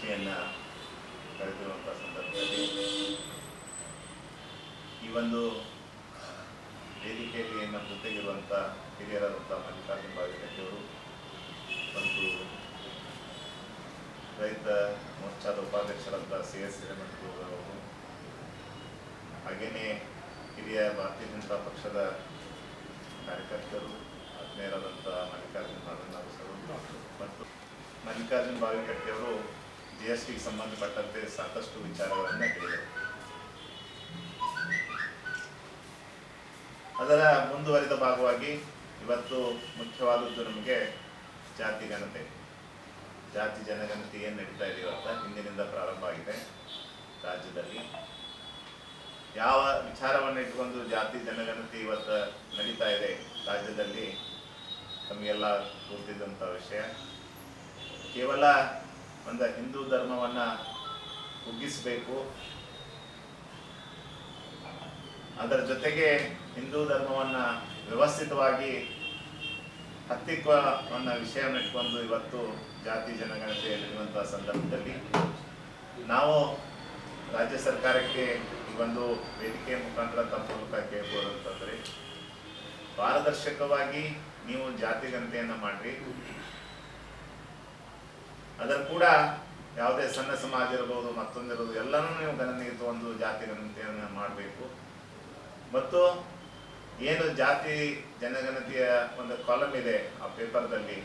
ಸುದ್ದಿಗೋಷ್ಠಿಯನ್ನು ಕರೆದಿರುವಂಥ ಸಂದರ್ಭದಲ್ಲಿ ಈ ಒಂದು ವೇದಿಕೆಯಲ್ಲಿ ನಮ್ಮ ಜೊತೆಗಿರುವಂಥ ಹಿರಿಯರಾದಂಥ ಮಲ್ಲಿಕಾರ್ಜುನ ಬಾವಿಕಟ್ಟಿಯವರು ಮತ್ತು ರೈತ ಮೋರ್ಚಾದ ಉಪಾಧ್ಯಕ್ಷರಾದ ಸಿ ಎಸ್ ಹಿರೇಮಠಗೌಡರವರು ಹಾಗೆಯೇ ಹಿರಿಯ ಭಾರತೀಯ ಜನತಾ ಪಕ್ಷದ ಕಾರ್ಯಕರ್ತರು ಆತ್ಮೀಯರಾದಂಥ ಮಲ್ಲಿಕಾರ್ಜುನ ಬಾವಿನವರು ಮತ್ತು ಮಲ್ಲಿಕಾರ್ಜುನ ಬಾವಿಕಟ್ಟಿಯವರು ಜಿ ಟಿಗೆ ಸಂಬಂಧಪಟ್ಟಂತೆ ಸಾಕಷ್ಟು ವಿಚಾರಗಳನ್ನು ಹೇಳಿದರು ಅದರ ಮುಂದುವರಿದ ಭಾಗವಾಗಿ ಇವತ್ತು ಮುಖ್ಯವಾದದ್ದು ನಮಗೆ ಜಾತಿ ಗಣತೆ ಜಾತಿ ಜನಗಣತಿ ಏನು ನಡೀತಾ ಇದೆ ಇವತ್ತ ಹಿಂದಿನಿಂದ ಪ್ರಾರಂಭ ಆಗಿದೆ ರಾಜ್ಯದಲ್ಲಿ. ಯಾವ ವಿಚಾರವನ್ನು ಇಟ್ಕೊಂಡು ಜಾತಿ ಜನಗಣತಿ ಇವತ್ತು ನಡೀತಾ ಇದೆ ರಾಜ್ಯದಲ್ಲಿ, ನಮಗೆಲ್ಲ ಗೊತ್ತಿದ್ದಂಥ ವಿಷಯ. ಕೇವಲ ಒಂದು ಹಿಂದೂ ಧರ್ಮವನ್ನು ಕುಗ್ಗಿಸಬೇಕು ಅದರ ಜೊತೆಗೆ ಹಿಂದೂ ಧರ್ಮವನ್ನು ವ್ಯವಸ್ಥಿತವಾಗಿ ಹತ್ತಿಕ್ಕುವನ್ನ ವಿಷಯವನ್ನು ಇಟ್ಕೊಂಡು ಇವತ್ತು ಜಾತಿ ಜನಗಣತೆ ನಡೆಯುವಂತಹ ಸಂದರ್ಭದಲ್ಲಿ ನಾವು ರಾಜ್ಯ ಸರ್ಕಾರಕ್ಕೆ ಈ ಒಂದು ವೇದಿಕೆ ಮುಖಾಂತರ ತಮ್ಮ ಮೂಲಕ ಕೇಳ್ಬೋದು ಅಂತಂದ್ರೆ ಪಾರದರ್ಶಕವಾಗಿ ನೀವು ಜಾತಿ ಗಣತಿಯನ್ನು ಮಾಡ್ರಿ. ಅದರ ಕೂಡ ಯಾವುದೇ ಸಣ್ಣ ಸಮಾಜ ಇರ್ಬೋದು ಮತ್ತೊಂದಿರ್ಬೋದು ಎಲ್ಲನೂ ನೀವು ಗಣನೆಗೆ ಒಂದು ಜಾತಿ ಗಣತಿಯನ್ನು ಮಾಡಬೇಕು. ಮತ್ತು ಏನು ಜಾತಿ ಜನಗಣತಿಯ ಒಂದು ಕಾಲಮ್ ಇದೆ ಆ ಪೇಪರ್ದಲ್ಲಿ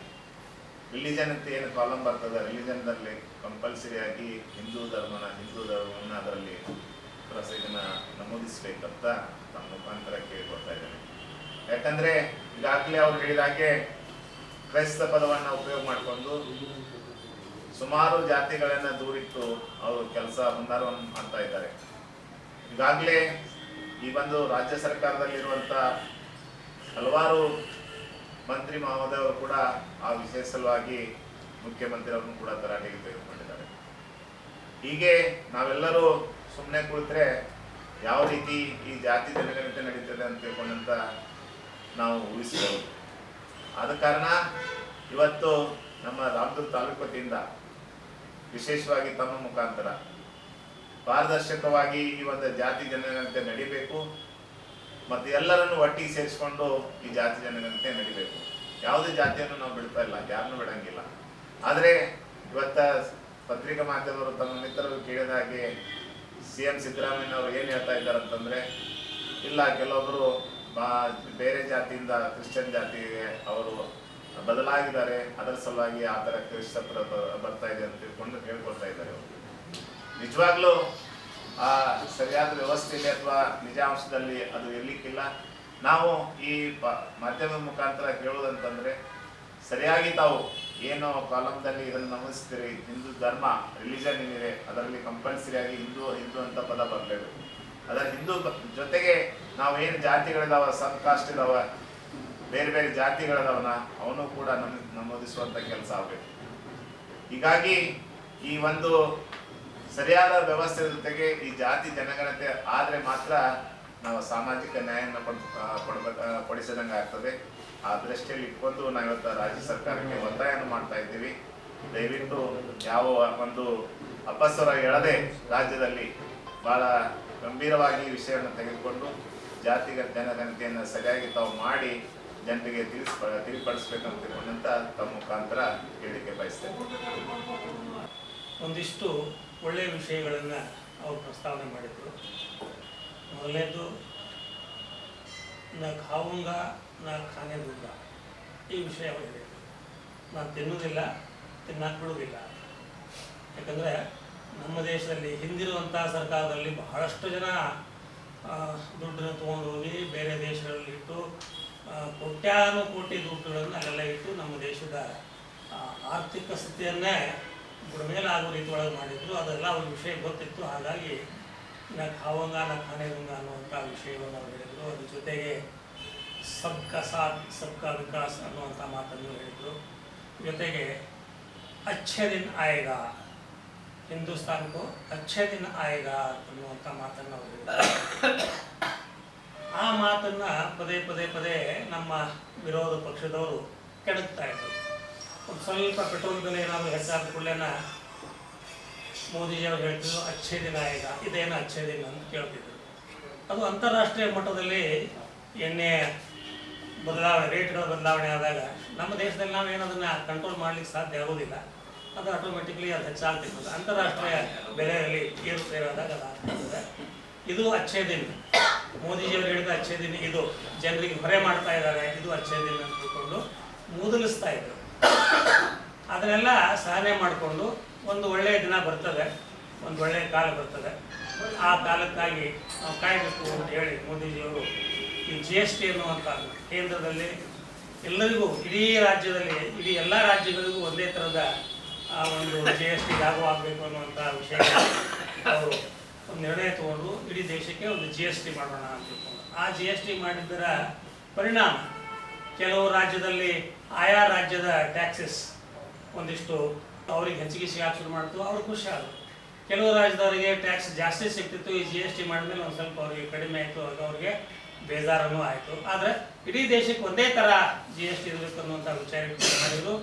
ರಿಲಿಜನ್ ಅಂತ ಏನು ಕಾಲಮ್ ಬರ್ತದೆ ರಿಲಿಜನ್ದಲ್ಲಿ ಕಂಪಲ್ಸರಿಯಾಗಿ ಹಿಂದೂ ಧರ್ಮನ, ಹಿಂದೂ ಧರ್ಮವನ್ನು ಅದರಲ್ಲಿ ಪ್ರಸಿದ್ಧನ ನಮೂದಿಸಬೇಕಂತ ನಮೂದಿಸ್ಬೇಕಂತ ತಮ್ಮ ಮುಖಾಂತರ ಕೇಳ್ಕೊಳ್ತಾ ಇದ್ದೇನೆ. ಯಾಕಂದರೆ ಈಗಾಗಲೇ ಅವ್ರು ಹೇಳಿದಾಗೆ ಕ್ರೈಸ್ತ ಪದವನ್ನು ಉಪಯೋಗ ಮಾಡಿಕೊಂಡು ಸುಮಾರು ಜಾತಿಗಳನ್ನ ದೂರಿಟ್ಟು ಅವರು ಕೆಲಸ ಹುನ್ನಾರವನ್ನು ಮಾಡ್ತಾ ಇದ್ದಾರೆ. ಈಗಾಗಲೇ ಈ ಒಂದು ರಾಜ್ಯ ಸರ್ಕಾರದಲ್ಲಿರುವಂತ ಹಲವಾರು ಮಂತ್ರಿ ಮಹೋದಯವರು ಕೂಡ ಆ ವಿಷಯ ಸಲುವಾಗಿ ಮುಖ್ಯಮಂತ್ರಿ ಅವರನ್ನು ಕೂಡ ತರಾಟೆಗೆ ತೆಗೆದುಕೊಂಡಿದ್ದಾರೆ. ಹೀಗೆ ನಾವೆಲ್ಲರೂ ಸುಮ್ಮನೆ ಕುಳಿತರೆ ಯಾವ ರೀತಿ ಈ ಜಾತಿ ಜನಗಣತೆ ನಡೀತದೆ ಅಂತ ತಿಳ್ಕೊಂಡಂತ ನಾವು ಊಹಿಸಬಹುದು. ಆದ ಕಾರಣ ಇವತ್ತು ನಮ್ಮ ರಾಮದುರ್ಗ ತಾಲೂಕು ವತಿಯಿಂದ ವಿಶೇಷವಾಗಿ ತಮ್ಮ ಮುಖಾಂತರ. ಪಾರದರ್ಶಕವಾಗಿ ಈ ಒಂದು ಜಾತಿ ಜನಗಣತೆ ನಡಿಬೇಕು. ಮತ್ತು ಎಲ್ಲರನ್ನು ಒಟ್ಟಿಗೆ ಸೇರಿಸ್ಕೊಂಡು ಈ ಜಾತಿ ಜನಗಣತೆ ನಡಿಬೇಕು. ಯಾವುದೇ ಜಾತಿಯನ್ನು ನಾವು ಬಿಡ್ತಾ ಇಲ್ಲ, ಯಾರನ್ನೂ ಬಿಡಂಗಿಲ್ಲ. ಆದರೆ ಇವತ್ತ ಪತ್ರಿಕಾ ಮಾಧ್ಯಮರು ತಮ್ಮ ಮಿತ್ರರು ಕೇಳಿದ ಹಾಗೆ ಸಿ ಎಂ ಸಿದ್ದರಾಮಯ್ಯ ಅವರು ಏನು ಹೇಳ್ತಾ ಇದ್ದಾರೆ ಅಂತಂದರೆ ಇಲ್ಲ ಕೆಲವೊಬ್ಬರು ಬಾ- ಬೇರೆ ಜಾತಿಯಿಂದ ಕ್ರಿಶ್ಚಿಯನ್ ಜಾತಿಗೆ ಅವರು ಬದಲಾಗಿದ್ದಾರೆ, ಅದರ ಸಲುವಾಗಿ ಆ ಥರ ಕ್ರಿಸ್ತಪುರ ಬರ್ತಾ ಇದೆ ಅಂತ ತಿಳ್ಕೊಂಡು ಹೇಳ್ಕೊಳ್ತಾ ಇದ್ದಾರೆ ನಿಜವಾಗ್ಲೂ ಆ ಸರಿಯಾದ ವ್ಯವಸ್ಥೆಯಲ್ಲಿ ಅಥವಾ ನಿಜಾಂಶದಲ್ಲಿ ಅದು ಇರ್ಲಿಕ್ಕಿಲ್ಲ. ನಾವು ಈ ಮಾಧ್ಯಮದ ಮುಖಾಂತರ ಕೇಳೋದಂತಂದ್ರೆ ಸರಿಯಾಗಿ ತಾವು ಏನು ಕಾಲಮ್ದಲ್ಲಿ ಇದನ್ನು ನಮಿಸ್ತೀರಿ ಹಿಂದೂ ಧರ್ಮ, ರಿಲಿಜನ್ ಏನಿದೆ, ಅದರಲ್ಲಿ ಕಂಪಲ್ಸರಿ ಆಗಿ ಹಿಂದೂ ಹಿಂದೂ ಅಂತ ಪದ ಬರಬೇಕು ಅದರ ಹಿಂದೂ ಜೊತೆಗೆ ನಾವು ಏನು ಜಾತಿಗಳಿದಾವ, ಸಬ್, ಕಾಸ್ಟ್ ಇದಾವ ಬೇರೆ ಬೇರೆ ಜಾತಿಗಳಿದಾವನ ಅವನು ಕೂಡ ನಮ್, ನಮೂದಿಸುವಂತ ಕೆಲಸ ಆಗಬೇಕು. ಹೀಗಾಗಿ ಈ ಒಂದು ಸರಿಯಾದ ವ್ಯವಸ್ಥೆ ಜೊತೆಗೆ ಈ ಜಾತಿ ಜನಗಣತೆ ಆದ್ರೆ ಮಾತ್ರ ನಾವು ಸಾಮಾಜಿಕ ನ್ಯಾಯವನ್ನು ಕೊಡ್ ಕೊಡ್ಬೇಕ ಕೊಡಿಸಿದಂಗೆ ಆಗ್ತದೆ. ಆ ದೃಷ್ಟಿಯಲ್ಲಿ ಇಟ್ಕೊಂಡು ನಾವು ರಾಜ್ಯ ಸರ್ಕಾರಕ್ಕೆ ಒತ್ತಾಯವನ್ನು ಮಾಡ್ತಾ ಇದ್ದೀವಿ. ದಯವಿಟ್ಟು ಯಾವ ಒಂದು ಅಪಸ್ವರ ಹೇಳದೆ ರಾಜ್ಯದಲ್ಲಿ ಬಹಳ ಗಂಭೀರವಾಗಿ ವಿಷಯವನ್ನು ತೆಗೆದುಕೊಂಡು ಜಾತಿಗ ಜನಗಣತಿಯನ್ನು ಸರಿಯಾಗಿ ತಾವು ಮಾಡಿ ಜನರಿಗೆ ತಿಳಿಸ್ ತಿಳಿಪಡಿಸ್ಬೇಕಂತ ತಿಳ್ಕೊಂಡಂತ ತಮ್ಮ ಮುಖಾಂತರ ಹೇಳಿಕೆ ಬಯಸ್ತೇನೆ. ಒಂದಿಷ್ಟು ಒಳ್ಳೆಯ ವಿಷಯಗಳನ್ನು ಅವರು ಪ್ರಸ್ತಾವನೆ ಮಾಡಿದರು. ಮೊದಲನೇದು, ನಾ ಖಾವುಂಗ, ನಾ ಖಾನೆ ದುಂಗ ಈ ವಿಷಯ ಅವರು ನಾನು ತಿನ್ನುವುದಿಲ್ಲ ತಿನ್ನಕ್ಕೆ ಬಿಡುವುದಿಲ್ಲ. ಯಾಕಂದರೆ ನಮ್ಮ ದೇಶದಲ್ಲಿ ಹಿಂದಿರುವಂಥ ಸರ್ಕಾರದಲ್ಲಿ ಬಹಳಷ್ಟು ಜನ ದುಡ್ಡನ್ನು ತೊಗೊಂಡು ಹೋಗಿ ಬೇರೆ ದೇಶಗಳಲ್ಲಿ ಇಟ್ಟು ಆ, ಕೋಟ್ಯಾನು ಕೋಟಿ ದುಡ್ಡುಗಳನ್ನು ಅಲ್ಲೆಲ್ಲ ಇಟ್ಟು ನಮ್ಮ ದೇಶದ ಆರ್ಥಿಕ ಸ್ಥಿತಿಯನ್ನೇ ಬುಡಮೇಲಾಗುವ ರೀತಿ ಒಳಗೆ ಮಾಡಿದ್ರು. ಅದೆಲ್ಲ ಅವ್ರ ವಿಷಯ ಗೊತ್ತಿತ್ತು. ಹಾಗಾಗಿ ನಾ ಖಾವಂಗ ನಾ ಖಾನೆಗುಂಗ ಅನ್ನುವಂಥ ವಿಷಯವನ್ನು ಅವ್ರು ಹೇಳಿದರು. ಅದ್ರ ಜೊತೆಗೆ ಸಬ್ಕಾ ಸಾಥ್ ಸಬ್ಕಾ ವಿಕಾಸ್ ಅನ್ನುವಂಥ ಮಾತನ್ನು ಹೇಳಿದರು. ಜೊತೆಗೆ ಅಚ್ಛೆ ದಿನ ಆಯೇಗಾ ಹಿಂದೂಸ್ತಾನ್ಗೂ ಅಚ್ಛೆ ದಿನ ಆಯೇಗಾ ಅನ್ನುವಂಥ ಮಾತನ್ನು ಅವರು ಹೇಳಿದರು. ಆ ಮಾತನ್ನ ಪದೇ ಪದೇ ಪದೇ ನಮ್ಮ ವಿರೋಧ ಪಕ್ಷದವರು ಕೆಡಕ್ತಾ ಇದ್ರು. ಒಂದು ಸ್ವಲ್ಪ ಪೆಟ್ರೋಲ್ ಬೆಲೆ ಏನಾದರೂ ಹೆಚ್ಚಾದ ಕೂಡಲೇನ ಮೋದಿಜಿಯವರು ಹೇಳ್ತಿದ್ರು ಅಚ್ಚೇ ದಿನ ಈಗ ಇದೇನು ಅಚ್ಚೇ ದಿನ ಅಂತ ಕೇಳ್ತಿದ್ರು. ಅದು ಅಂತಾರಾಷ್ಟ್ರೀಯ ಮಟ್ಟದಲ್ಲಿ ಎಣ್ಣೆ ಬದಲಾವಣೆ, ರೇಟ್ಗಳ ಬದಲಾವಣೆ ಆದಾಗ ನಮ್ಮ ದೇಶದಲ್ಲಿ ನಾವು ಏನದನ್ನು ಕಂಟ್ರೋಲ್ ಮಾಡ್ಲಿಕ್ಕೆ ಸಾಧ್ಯ ಆಗೋದಿಲ್ಲ. ಅದು ಆಟೋಮೆಟಿಕ್ಲಿ ಅದು ಹೆಚ್ಚಾಗ್ತಿರ್ತದೆ. ಅಂತಾರಾಷ್ಟ್ರೀಯ ಬೆಲೆಯಲ್ಲಿ ಏರುಪೇರಾದಾಗ ಅದು ಆಗ್ತಿರ್ತದೆ ಇದು ಅಚ್ಚೇ ದಿನ ಮೋದಿಜಿಯವರು ಹೇಳಿದ ಅಚ್ಚೇ ದಿನ ಇದು ಜನರಿಗೆ ಹೊರೆ ಮಾಡ್ತಾ ಇದ್ದಾರೆ, ಇದು ಅಚ್ಚೇ ದಿನ ಅಂತ ತಿಳ್ಕೊಂಡು ಮೂದಲಿಸ್ತಾ ಇದ್ರು. ಅದನ್ನೆಲ್ಲ ಸಹನೆ ಮಾಡಿಕೊಂಡು ಒಂದು ಒಳ್ಳೆಯ ದಿನ ಬರ್ತದೆ, ಒಂದು ಒಳ್ಳೆಯ ಕಾಲ ಬರ್ತದೆ. ಆ ಕಾಲಕ್ಕಾಗಿ ನಾವು ಕಾಯಬೇಕು ಅಂತ ಹೇಳಿ ಮೋದಿಜಿಯವರು ಈ ಜಿ ಎಸ್ ಟಿ ಅನ್ನುವಂಥ ಕೇಂದ್ರದಲ್ಲಿ ಎಲ್ಲರಿಗೂ, ಇಡೀ ರಾಜ್ಯದಲ್ಲಿ, ಇಡೀ ಎಲ್ಲ ರಾಜ್ಯಗಳಿಗೂ ಒಂದೇ ಥರದ ಆ ಒಂದು ಜಿ ಎಸ್ ಟಿ ಲಾಭವಾಗಬೇಕು ಅನ್ನುವಂಥ ವಿಷಯ ಅವರು ಒಂದು ನಿರ್ಣಯ ತಗೊಂಡು ಇಡೀ ದೇಶಕ್ಕೆ ಒಂದು ಜಿ ಎಸ್ ಟಿ ಮಾಡೋಣ ಅಂತ ಆ ಜಿ ಎಸ್ ಟಿ ಮಾಡಿದ್ದರ ಪರಿಣಾಮ ಕೆಲವು ರಾಜ್ಯದಲ್ಲಿ ಆಯಾ ರಾಜ್ಯದ ಟ್ಯಾಕ್ಸಸ್ ಒಂದಿಷ್ಟು ಅವ್ರಿಗೆ ಹೆಚ್ಚಿಗೆ ಸಿಗಾಕ್ ಶುರು ಮಾಡ್ತು, ಅವ್ರು ಖುಷಿ ಆದರು. ಕೆಲವು ರಾಜ್ಯದವರಿಗೆ ಟ್ಯಾಕ್ಸ್ ಜಾಸ್ತಿ ಸಿಗ್ತಿತ್ತು, ಈ ಜಿ ಎಸ್ ಟಿ ಮಾಡಿದ್ಮೇಲೆ ಒಂದು ಸ್ವಲ್ಪ ಅವರಿಗೆ ಕಡಿಮೆ ಆಯಿತು, ಆಗ ಅವ್ರಿಗೆ ಬೇಜಾರನೂ ಆಯಿತು. ಆದರೆ ಇಡೀ ದೇಶಕ್ಕೆ ಒಂದೇ ಥರ ಜಿ ಎಸ್ ಟಿ ಇರಬೇಕು ಅನ್ನುವಂಥ ವಿಚಾರ ಮಾಡಿದ್ರು.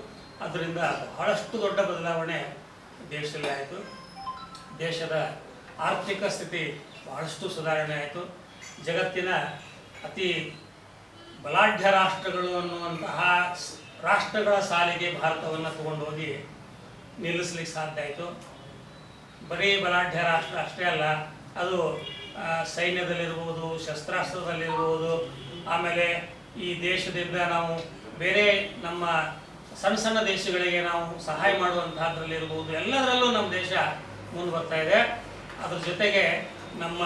ಅದರಿಂದ ಬಹಳಷ್ಟು ದೊಡ್ಡ ಬದಲಾವಣೆ ದೇಶದಲ್ಲಿ ಆಯಿತು. ದೇಶದ ಆರ್ಥಿಕ ಸ್ಥಿತಿ ಬಹಳಷ್ಟು ಸುಧಾರಣೆ ಆಯಿತು. ಜಗತ್ತಿನ ಅತಿ ಬಲಾಢ್ಯ ರಾಷ್ಟ್ರಗಳು ಅನ್ನುವಂತಹ ರಾಷ್ಟ್ರಗಳ ಸಾಲಿಗೆ ಭಾರತವನ್ನು ತಗೊಂಡು ಹೋಗಿ ನಿಲ್ಲಿಸ್ಲಿಕ್ಕೆ ಸಾಧ್ಯ ಆಯಿತು. ಬರೀ ಬಲಾಢ್ಯ ರಾಷ್ಟ್ರ ಅಷ್ಟೇ ಅಲ್ಲ, ಅದು ಸೈನ್ಯದಲ್ಲಿರ್ಬೋದು, ಶಸ್ತ್ರಾಸ್ತ್ರದಲ್ಲಿರ್ಬೋದು, ಆಮೇಲೆ ಈ ದೇಶದಿಂದ ನಾವು ಬೇರೆ ನಮ್ಮ ಸಣ್ಣ ಸಣ್ಣ ದೇಶಗಳಿಗೆ ನಾವು ಸಹಾಯ ಮಾಡುವಂತಹದ್ರಲ್ಲಿರ್ಬೋದು, ಎಲ್ಲದರಲ್ಲೂ ನಮ್ಮ ದೇಶ ಮುಂದೆ ಬರ್ತಾ ಇದೆ. ಅದ್ರ ಜೊತೆಗೆ ನಮ್ಮ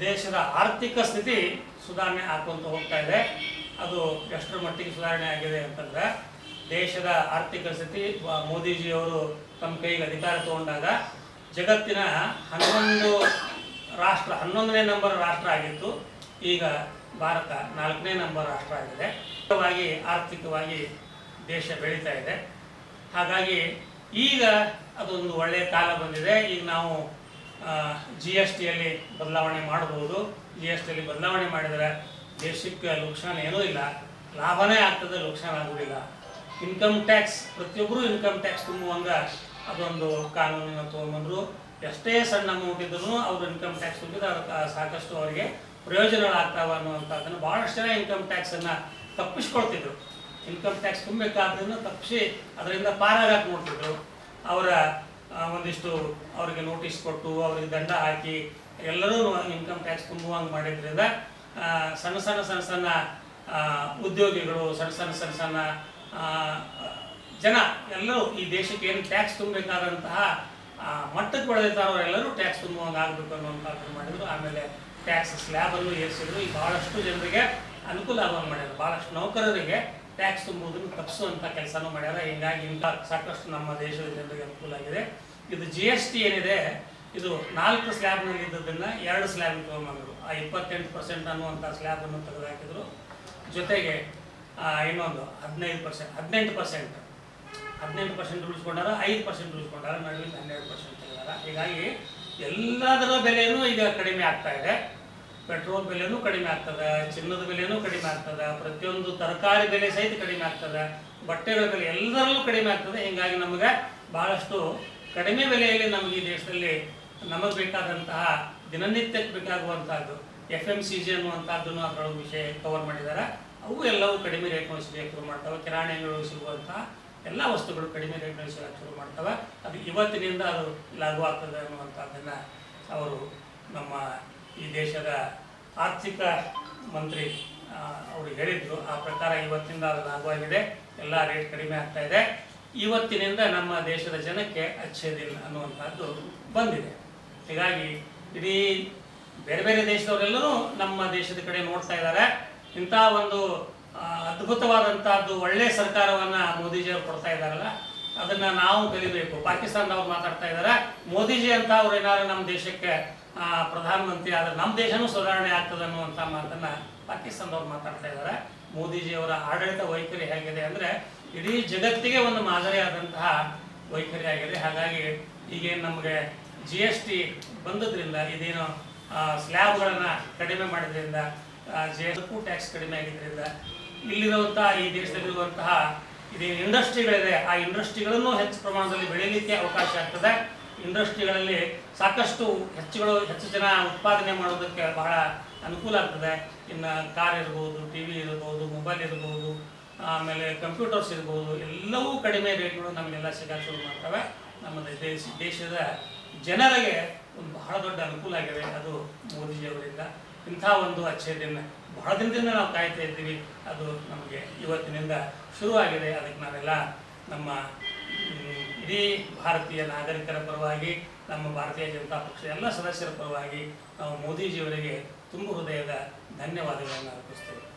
ದೇಶದ ಆರ್ಥಿಕ ಸ್ಥಿತಿ ಸುಧಾರಣೆ ಆಕೊಂತ ಹೋಗ್ತಾ ಇದೆ. ಅದು ಎಷ್ಟರ ಮಟ್ಟಿಗೆ ಸುಧಾರಣೆ ಆಗಿದೆ ಅಂತಂದ್ರೆ, ದೇಶದ ಆರ್ಥಿಕ ಸ್ಥಿತಿ ಮೋದಿಜಿ ಮೋದಿಜಿಯವರು ತಮ್ಮ ಕೈಗೆ ಅಧಿಕಾರ ತಗೊಂಡಾಗ ಜಗತ್ತಿನ ಹನ್ನೊಂದು ರಾಷ್ಟ್ರ, ಹನ್ನೊಂದನೇ ನಂಬರ್ ರಾಷ್ಟ್ರ ಆಗಿತ್ತು. ಈಗ ಭಾರತ ನಾಲ್ಕನೇ ನಂಬರ್ ರಾಷ್ಟ್ರ ಆಗಿದೆ. ಆರ್ಥಿಕವಾಗಿ ದೇಶ ಬೆಳೀತಾ ಇದೆ. ಹಾಗಾಗಿ ಈಗ ಅದೊಂದು ಒಳ್ಳೆಯ ಕಾಲ ಬಂದಿದೆ. ಈಗ ನಾವು ಜಿ ಎಸ್ ಟಿಯಲ್ಲಿ ಬದಲಾವಣೆ ಮಾಡಬಹುದು. ಜಿ ಎಸ್ ಟಿಯಲ್ಲಿ ಬದಲಾವಣೆ ಮಾಡಿದರೆ ದೇಶಕ್ಕೆ ಲುಕ್ಷಾನ ಏನೂ ಇಲ್ಲ. ಲಾಭನೇ ಆಗ್ತದೆ, ಲುಕ್ಷಾನ ಆಗುವುದಿಲ್ಲ. ಇನ್ಕಮ್ ಟ್ಯಾಕ್ಸ್ ಪ್ರತಿಯೊಬ್ಬರು ಇನ್ಕಮ್ ಟ್ಯಾಕ್ಸ್ ತುಂಬುವಂಗ ಅದೊಂದು ಕಾನೂನಿನ ತೊಗೊಂಡ್ಬಂದರು. ಎಷ್ಟೇ ಸಣ್ಣ ಅಮೌಂಟ್ ಇದ್ರು ಅವರು ಇನ್ಕಮ್ ಟ್ಯಾಕ್ಸ್ ತುಂಬಿದ ಸಾಕಷ್ಟು ಅವರಿಗೆ ಪ್ರಯೋಜನಗಳಾಗ್ತಾವ ಅನ್ನುವಂಥದ್ದನ್ನು ಭಾಳಷ್ಟು ಜನ ಇನ್ಕಮ್ ಟ್ಯಾಕ್ಸನ್ನು ತಪ್ಪಿಸ್ಕೊಳ್ತಿದ್ರು. ಇನ್ಕಮ್ ಟ್ಯಾಕ್ಸ್ ತುಂಬಬೇಕಾದ್ರೂ ತಪ್ಪಿಸಿ ಅದರಿಂದ ಪಾರಾಗಕ್ಕೆ ನೋಡ್ತಿದ್ರು. ಅವರ ಒಂದಿಷ್ಟು ಅವರಿಗೆ ನೋಟಿಸ್ ಕೊಟ್ಟು ಅವರಿಗೆ ದಂಡ ಹಾಕಿ ಎಲ್ಲರೂ ಇನ್ಕಮ್ ಟ್ಯಾಕ್ಸ್ ತುಂಬುವಂಗೆ ಮಾಡಿದ್ರಿಂದ ಸಣ್ಣ ಸಣ್ಣ ಸಣ್ಣ ಸಣ್ಣ ಉದ್ಯೋಗಿಗಳು, ಸಣ್ಣ ಸಣ್ಣ ಸಣ್ಣ ಸಣ್ಣ ಜನ ಎಲ್ಲರೂ ಈ ದೇಶಕ್ಕೆ ಏನು ಟ್ಯಾಕ್ಸ್ ತುಂಬಬೇಕಾದಂತಹ ಮಟ್ಟಕ್ಕೆ ಬೆಳೆದಿರ್ತಾರೋ ಎಲ್ಲರೂ ಟ್ಯಾಕ್ಸ್ ತುಂಬುವಂಗೆ ಆಗಬೇಕು ಅನ್ನೋ ಕಾರಣ ಮಾಡಿದ್ರು. ಆಮೇಲೆ ಟ್ಯಾಕ್ಸ್ ಸ್ಲ್ಯಾಬನ್ನು ಏರಿಸಿದ್ರು. ಈ ಭಾಳಷ್ಟು ಜನರಿಗೆ ಅನುಕೂಲ ಆಗುವಂಗೆ ಮಾಡಿದ್ರು. ಭಾಳಷ್ಟು ನೌಕರರಿಗೆ ಟ್ಯಾಕ್ಸ್ ತುಂಬುವುದನ್ನು ತಪ್ಪಿಸುವಂಥ ಕೆಲಸನೂ ಮಾಡ್ಯಾರ. ಹೀಗಾಗಿ ಇಂಥ ಸಾಕಷ್ಟು ನಮ್ಮ ದೇಶದ ಜನರಿಗೆ ಅನುಕೂಲ ಆಗಿದೆ. ಇದು ಜಿ ಎಸ್ ಟಿ ಏನಿದೆ, ಇದು ನಾಲ್ಕು ಸ್ಲ್ಯಾಬ್ನಲ್ಲಿ ಇದ್ದದನ್ನ ಎರಡು ಸ್ಲ್ಯಾಬ್ ತೊಗೊಂಬಂದರು. ಆ ಇಪ್ಪತ್ತೆಂಟು ಪರ್ಸೆಂಟ್ ಅನ್ನುವಂಥ ಸ್ಲ್ಯಾಬನ್ನು ತೆಗೆದುಹಾಕಿದ್ರು ಜೊತೆಗೆ ಇನ್ನೊಂದು ಹದಿನೈದು ಪರ್ಸೆಂಟ್ ಹದಿನೆಂಟು ಪರ್ಸೆಂಟ್ ಹದಿನೆಂಟು ಪರ್ಸೆಂಟ್ ಉಳಿಸ್ಕೊಂಡಾರ, ಐದು ಪರ್ಸೆಂಟ್ ಉಳಿಸ್ಕೊಂಡಾರ ನಡುವಿನ ಹನ್ನೆರಡು ಪರ್ಸೆಂಟ್ ತೆಗೆದಾರ. ಹೀಗಾಗಿ ಎಲ್ಲದರ ಬೆಲೆಯೂ ಈಗ ಕಡಿಮೆ ಆಗ್ತಾ ಇದೆ. ಪೆಟ್ರೋಲ್ ಬೆಲೆನೂ ಕಡಿಮೆ ಆಗ್ತದೆ, ಚಿನ್ನದ ಬೆಲೆನೂ ಕಡಿಮೆ ಆಗ್ತದೆ, ಪ್ರತಿಯೊಂದು ತರಕಾರಿ ಬೆಲೆ ಸಹಿತ ಕಡಿಮೆ ಆಗ್ತದೆ, ಬಟ್ಟೆಗಳ ಬೆಲೆ ಎಲ್ಲದರಲ್ಲೂ ಕಡಿಮೆ ಆಗ್ತದೆ. ಹೀಗಾಗಿ ನಮಗೆ ಬಹಳಷ್ಟು ಕಡಿಮೆ ಬೆಲೆಯಲ್ಲಿ ನಮಗೆ ಈ ದೇಶದಲ್ಲಿ ನಮಗೆ ಬೇಕಾದಂತಹ ದಿನನಿತ್ಯಕ್ಕೆ ಬೇಕಾಗುವಂತಹದ್ದು ಎಫ್ ಎಂ ಸಿ ಜಿ ಅನ್ನುವಂಥದ್ದನ್ನು ಅದರೊಳಗೆ ವಿಷಯ ಕವರ್ ಮಾಡಿದ್ದಾರೆ. ಅವು ಎಲ್ಲವೂ ಕಡಿಮೆ ರೇಟ್ನಲ್ಲಿ ಸಿಗಕ್ಕೆ ಶುರು ಮಾಡ್ತವೆ. ಕಿರಾಣಿ ಅಂಗಡಿಗಳು ಸಿಗುವಂತಹ ಎಲ್ಲ ವಸ್ತುಗಳು ಕಡಿಮೆ ರೇಟ್ನಲ್ಲಿ ಶುರು ಮಾಡ್ತವೆ. ಅದು ಇವತ್ತಿನಿಂದ ಅದು ಲಾಗು ಆಗ್ತದೆ ಅನ್ನುವಂಥದ್ದನ್ನು ಅವರು ನಮ್ಮ ಈ ದೇಶದ ಆರ್ಥಿಕ ಮಂತ್ರಿ ಅವರು ಹೇಳಿದ್ರು, ಆ ಪ್ರಕಾರ ಇವತ್ತಿಂದ ಅದು ಲಾಭವಾಗಿದೆ, ಎಲ್ಲ ರೇಟ್ ಕಡಿಮೆ ಆಗ್ತಾ ಇದೆ. ಇವತ್ತಿನಿಂದ ನಮ್ಮ ದೇಶದ ಜನಕ್ಕೆ ಅಚ್ಚೇದಿಲ್ಲ ಅನ್ನುವಂಥದ್ದು ಬಂದಿದೆ. ಹೀಗಾಗಿ ಇಡೀ ಬೇರೆ ಬೇರೆ ದೇಶದವರೆಲ್ಲರೂ ನಮ್ಮ ದೇಶದ ಕಡೆ ನೋಡ್ತಾ ಇದ್ದಾರೆ. ಇಂಥ ಒಂದು ಅದ್ಭುತವಾದಂಥದ್ದು ಒಳ್ಳೆ ಸರ್ಕಾರವನ್ನ ಮೋದಿಜಿಯವರು ಕೊಡ್ತಾ ಇದ್ದಾರಲ್ಲ, ಅದನ್ನ ನಾವು ಕಲಿಬೇಕು. ಪಾಕಿಸ್ತಾನದವ್ರು ಮಾತಾಡ್ತಾ ಇದ್ದಾರೆ. ಮೋದಿಜಿ ಅಂತ ಅವ್ರು ಏನಾದ್ರು ನಮ್ಮ ದೇಶಕ್ಕೆ ಪ್ರಧಾನಮಂತ್ರಿ ಆದ್ರೆ ನಮ್ಮ ದೇಶನೂ ಸುಧಾರಣೆ ಆಗ್ತದೆ ಅನ್ನುವಂಥ ಮಾತನ್ನ ಪಾಕಿಸ್ತಾನದವ್ರು ಮಾತಾಡ್ತಾ ಇದ್ದಾರೆ ಮೋದಿಜಿಯವರ ಆಡಳಿತ ವೈಖರಿ ಹೇಗಿದೆ ಅಂದ್ರೆ ಇಡೀ ಜಗತ್ತಿಗೆ ಒಂದು ಮಾದರಿಯಾದಂತಹ ವೈಖರಿ ಆಗಿದೆ. ಹಾಗಾಗಿ ಈಗೇನು ನಮಗೆ ಜಿ ಎಸ್ ಟಿ ಬಂದದ್ರಿಂದ, ಇದೇನು ಸ್ಲ್ಯಾಬ್ಗಳನ್ನು ಕಡಿಮೆ ಮಾಡಿದ್ರಿಂದ ಜಿ ಎಸ್ ಟ್ಯಾಕ್ಸ್ ಕಡಿಮೆ ಆಗಿದ್ದರಿಂದ ಇಲ್ಲಿರುವಂತಹ ಈ ದೇಶದಲ್ಲಿರುವಂತಹ ಇದೇನು ಇಂಡಸ್ಟ್ರಿಗಳಿದೆ ಆ ಇಂಡಸ್ಟ್ರಿಗಳನ್ನು ಹೆಚ್ಚು ಪ್ರಮಾಣದಲ್ಲಿ ಬೆಳೀಲಿಕ್ಕೆ ಅವಕಾಶ ಆಗ್ತದೆ. ಇಂಡಸ್ಟ್ರಿಗಳಲ್ಲಿ ಸಾಕಷ್ಟು ಹೆಚ್ಚುಗಳು, ಹೆಚ್ಚು ಜನ ಉತ್ಪಾದನೆ ಮಾಡೋದಕ್ಕೆ ಬಹಳ ಅನುಕೂಲ ಆಗ್ತದೆ. ಇನ್ನು ಕಾರ್ ಇರ್ಬೋದು, ಟಿ ವಿ ಇರ್ಬೋದು, ಮೊಬೈಲ್ ಇರ್ಬೋದು, ಆಮೇಲೆ ಕಂಪ್ಯೂಟರ್ಸ್ ಇರ್ಬೋದು, ಎಲ್ಲವೂ ಕಡಿಮೆ ರೇಟ್ಗಳು ನಮಗೆಲ್ಲ ಸಿಗಕ್ಕೆ ಶುರು ಮಾಡ್ತವೆ. ನಮ್ಮ ದೇಶ, ದೇಶದ ಜನರಿಗೆ ಒಂದು ಬಹಳ ದೊಡ್ಡ ಅನುಕೂಲ ಆಗಿದೆ ಅದು ಮೋದಿಜಿಯವರಿಂದ ಇಂಥ ಒಂದು ಅಚ್ಚೇ ದಿನ ಬಹಳ ದಿನದಿಂದ ನಾವು ಕಾಯ್ತಾ ಇದ್ದೀವಿ. ಅದು ನಮಗೆ ಇವತ್ತಿನಿಂದ ಶುರುವಾಗಿದೆ. ಅದಕ್ಕೆ ನಾವೆಲ್ಲ ನಮ್ಮ ಇಡೀ ಭಾರತೀಯ ನಾಗರಿಕರ ಪರವಾಗಿ, ನಮ್ಮ ಭಾರತೀಯ ಜನತಾ ಪಕ್ಷ ಎಲ್ಲ ಸದಸ್ಯರ ಪರವಾಗಿ ನಾವು ಮೋದಿಜಿಯವರಿಗೆ ತುಂಬ ಹೃದಯದ ಧನ್ಯವಾದಗಳನ್ನು ಅರ್ಪಿಸ್ತೇವೆ.